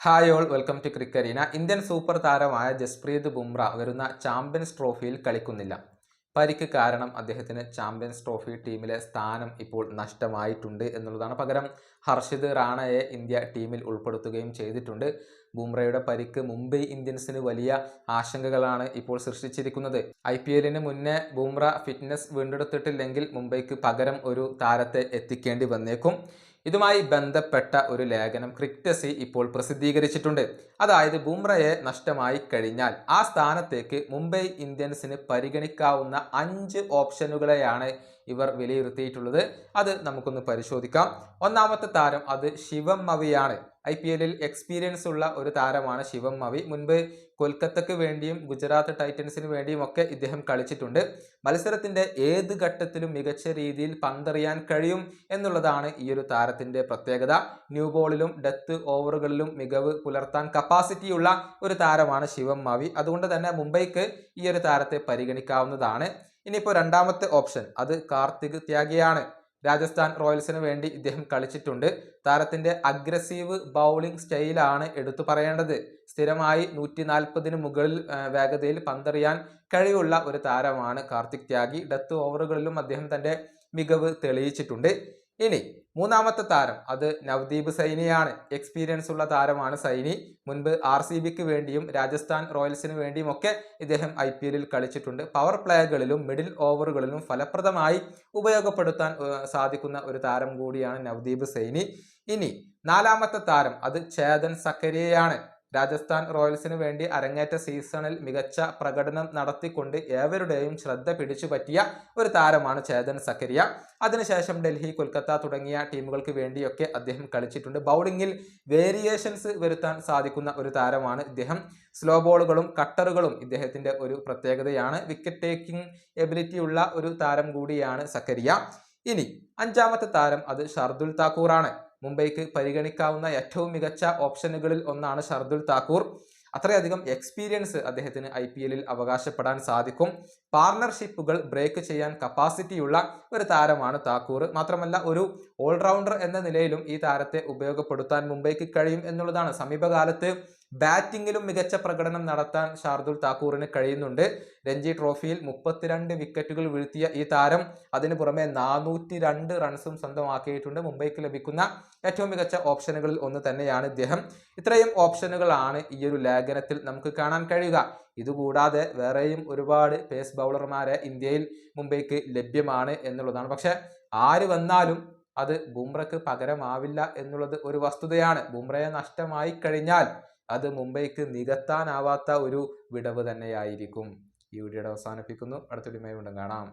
Hi all welcome to ക്രിക്കരീന Indian super താരമായ ജസ്പ്രീത് ബുംറ വരുന്ന ചാമ്പ്യൻസ് ട്രോഫിയിൽ കളിക്കുന്നില്ല. പരിക്ക് കാരണം അദ്ദേഹത്തിന് ചാമ്പ്യൻസ് ട്രോഫി ടീമിലെ സ്ഥാനം ഇപ്പോൾ നഷ്ടമായിട്ടുണ്ട് എന്നുള്ളതാണ് പകരം. ഹർഷിദ് റാണയെ ഇന്ത്യ ടീമിൽ ഉൾപ്പെടുത്തുകയും ചെയ്തിട്ടുണ്ട്. ബുംറയുടെ പരിക്ക് മുംബൈ ഇന്ത്യൻസിന് വലിയ ആശങ്കകളാണ് ഇപ്പോൾ സൃഷ്ടിച്ചിരിക്കുന്നത്. ഐ പി എല്ലിന് മുന്നേ ബുംറ ഫിറ്റ്നസ് വീണ്ടെടുത്തിട്ടില്ലെങ്കിൽ മുംബൈക്ക് പകരം ഒരു താരത്തെ എത്തിക്കേണ്ടി വന്നേക്കും. ഇതുമായി ബന്ധപ്പെട്ട ഒരു ലേഖനം ക്രിക്റ്റസി ഇപ്പോൾ പ്രസിദ്ധീകരിച്ചിട്ടുണ്ട്. അതായത് ബുംറയെ നഷ്ടമായി കഴിഞ്ഞാൽ ആ സ്ഥാനത്തേക്ക് മുംബൈ ഇന്ത്യൻസിന് പരിഗണിക്കാവുന്ന അഞ്ച് ഓപ്ഷനുകളെയാണ് ഇവർ വിലയിരുത്തിയിട്ടുള്ളത്. അത് നമുക്കൊന്ന് പരിശോധിക്കാം. ഒന്നാമത്തെ താരം അത് ശിവം മവിയാണ്. ഐ പി എല്ലിൽ എക്സ്പീരിയൻസ് ഉള്ള ഒരു താരമാണ് ശിവം മവി. മുൻപ് കൊൽക്കത്തക്ക് വേണ്ടിയും ഗുജറാത്ത് ടൈറ്റൻസിന് വേണ്ടിയും ഒക്കെ ഇദ്ദേഹം കളിച്ചിട്ടുണ്ട്. മത്സരത്തിന്റെ ഏത് ഘട്ടത്തിലും മികച്ച രീതിയിൽ പന്തറിയാൻ കഴിയും എന്നുള്ളതാണ് ഈ ഒരു താരത്തിന്റെ പ്രത്യേകത. ന്യൂ ബോളിലും ഡെത്ത് ഓവറുകളിലും മികവ് പുലർത്താൻ കപ്പാസിറ്റിയുള്ള ഒരു താരമാണ് ശിവം മാവി. അതുകൊണ്ട് തന്നെ മുംബൈക്ക് ഈ ഒരു താരത്തെ പരിഗണിക്കാവുന്നതാണ്. ഇനിയിപ്പോൾ രണ്ടാമത്തെ ഓപ്ഷൻ അത് കാർത്തിക് ത്യാഗിയാണ്. രാജസ്ഥാൻ റോയൽസിന് വേണ്ടി ഇദ്ദേഹം കളിച്ചിട്ടുണ്ട്. താരത്തിന്റെ അഗ്രസീവ് ബൗളിംഗ് സ്റ്റൈലാണ് എടുത്തു പറയേണ്ടത്. സ്ഥിരമായി നൂറ്റി നാൽപ്പതിന് മുകളിൽ വേഗതയിൽ പന്തെറിയാൻ കഴിവുള്ള ഒരു താരമാണ് കാർത്തിക് ത്യാഗി. ഡെത്ത് ഓവറുകളിലും അദ്ദേഹം തന്റെ മികവ് തെളിയിച്ചിട്ടുണ്ട്. ഇനി മൂന്നാമത്തെ താരം അത് നവദീപ് സൈനിയാണ്. എക്സ്പീരിയൻസ് ഉള്ള താരമാണ് സൈനി. മുൻപ് ആർ സി ബിക്ക് വേണ്ടിയും രാജസ്ഥാൻ റോയൽസിന് വേണ്ടിയും ഒക്കെ ഇദ്ദേഹം ഐ പി എല്ലിൽ കളിച്ചിട്ടുണ്ട്. പവർ പ്ലേകളിലും മിഡിൽ ഓവറുകളിലും ഫലപ്രദമായി ഉപയോഗപ്പെടുത്താൻ സാധിക്കുന്ന ഒരു താരം കൂടിയാണ് നവദീപ് സൈനി. ഇനി നാലാമത്തെ താരം അത് ചേതൻ സക്കരിയയാണ്. രാജസ്ഥാൻ റോയൽസിന് വേണ്ടി അരങ്ങേറ്റ സീസണിൽ മികച്ച പ്രകടനം നടത്തിക്കൊണ്ട് ഏവരുടെയും ശ്രദ്ധ പിടിച്ചു പറ്റിയ ഒരു താരമാണ് ചേതൻ സക്കരിയ അതിനുശേഷം ഡൽഹി കൊൽക്കത്ത തുടങ്ങിയ ടീമുകൾക്ക് വേണ്ടിയൊക്കെ അദ്ദേഹം കളിച്ചിട്ടുണ്ട്. ബൗളിങ്ങിൽ വേരിയേഷൻസ് വരുത്താൻ സാധിക്കുന്ന ഒരു താരമാണ് ഇദ്ദേഹം. സ്ലോ ബോളുകളും കട്ടറുകളും ഇദ്ദേഹത്തിന്റെ ഒരു പ്രത്യേകതയാണ്. വിക്കറ്റ് ടേക്കിംഗ് എബിലിറ്റി ഉള്ള ഒരു താരം കൂടിയാണ് സക്കരിയ ഇനി അഞ്ചാമത്തെ താരം അത് ഷർദുൽ താക്കൂറാണ്. മുംബൈക്ക് പരിഗണിക്കാവുന്ന ഏറ്റവും മികച്ച ഓപ്ഷനുകളിൽ ഒന്നാണ് ഷർദുൽ താക്കൂർ. അത്രയധികം എക്സ്പീരിയൻസ് അദ്ദേഹത്തിന് ഐ പി എല്ലിൽ അവകാശപ്പെടാൻ സാധിക്കും. പാർട്ണർഷിപ്പുകൾ ബ്രേക്ക് ചെയ്യാൻ കപ്പാസിറ്റിയുള്ള ഒരു താരമാണ് താക്കൂർ. മാത്രമല്ല ഒരു ഓൾറൗണ്ടർ എന്ന നിലയിലും ഈ താരത്തെ ഉപയോഗപ്പെടുത്താൻ മുംബൈക്ക് കഴിയും എന്നുള്ളതാണ്. സമീപകാലത്ത് ബാറ്റിങ്ങിലും മികച്ച പ്രകടനം നടത്താൻ ഷാർദുൽ താക്കൂറിന് കഴിയുന്നുണ്ട്. രഞ്ജി ട്രോഫിയിൽ മുപ്പത്തിരണ്ട് വിക്കറ്റുകൾ വീഴ്ത്തിയ ഈ താരം അതിനു പുറമെ നാനൂറ്റി രണ്ട് റൺസും സ്വന്തമാക്കിയിട്ടുണ്ട്. മുംബൈക്ക് ലഭിക്കുന്ന ഏറ്റവും മികച്ച ഓപ്ഷനുകളിൽ ഒന്ന് തന്നെയാണ് ഇദ്ദേഹം. ഇത്രയും ഓപ്ഷനുകളാണ് ഈ ഒരു ലേഖനത്തിൽ നമുക്ക് കാണാൻ കഴിയുക. ഇതുകൂടാതെ വേറെയും ഒരുപാട് പേസ് ബൗളർമാരെ ഇന്ത്യയിൽ മുംബൈക്ക് ലഭ്യമാണ് എന്നുള്ളതാണ്. പക്ഷെ ആര് വന്നാലും അത് ബുംറയ്ക്ക് പകരമാവില്ല എന്നുള്ളത് ഒരു വസ്തുതയാണ്. ബുംറയെ നഷ്ടമായി കഴിഞ്ഞാൽ അത് മുംബൈക്ക് നികത്താനാവാത്ത ഒരു വിടവ് തന്നെയായിരിക്കും. ഈ വീഡിയോയുടെ അവസാനിപ്പിക്കുന്നു. അടുത്തൊരു വീണ്ടും കാണാം.